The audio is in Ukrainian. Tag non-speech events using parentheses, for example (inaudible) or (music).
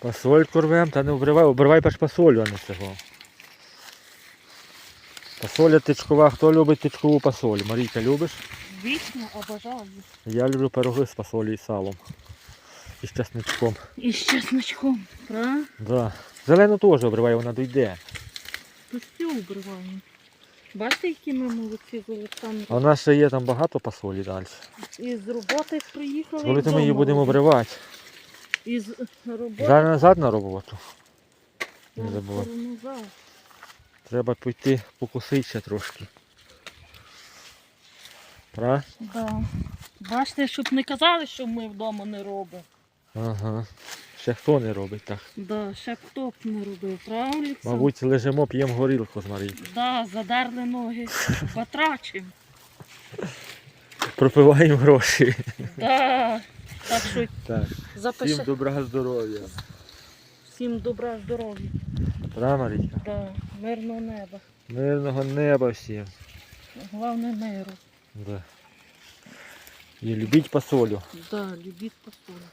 Пасольку рвем, та не обривай, обривай перш пасолю, а не цього. Пасоля тичкова, хто любить тичкову пасоль? Марійка, любиш? Вічно обожаю. Я люблю пироги з пасолі і салом. І з чесничком. І з чесночком, правда? Да. Зелену теж обривай, вона дойде. Все обриваємо. Бачите, які ми молодці з А Олександром? у нас ще є там багато пасолі далі. І з роботи приїхали. Коли ми її будемо обривати? І з роботи. Зараз назад на роботу. Не Зараз забувай. назад. Треба піти покусити трошки. Правда? Да. Бачите, щоб не казали, що ми вдома не робимо. Ага. Ще хто не робить так. Да, ще хто б не робив? Олександр? Мабуть, лежимо, п'ємо горілку з Марійкою. Да, задерли ноги, (laughs) батрачим. Пропиваємо гроші. Да. Так що Так. запиши. Всім добра здоров'я. Всім добра здоров'я. Марійка? Да. Мирного неба. Мирного неба всім. Головне миру. Да. І любіть посолю. Да, любіть посолю.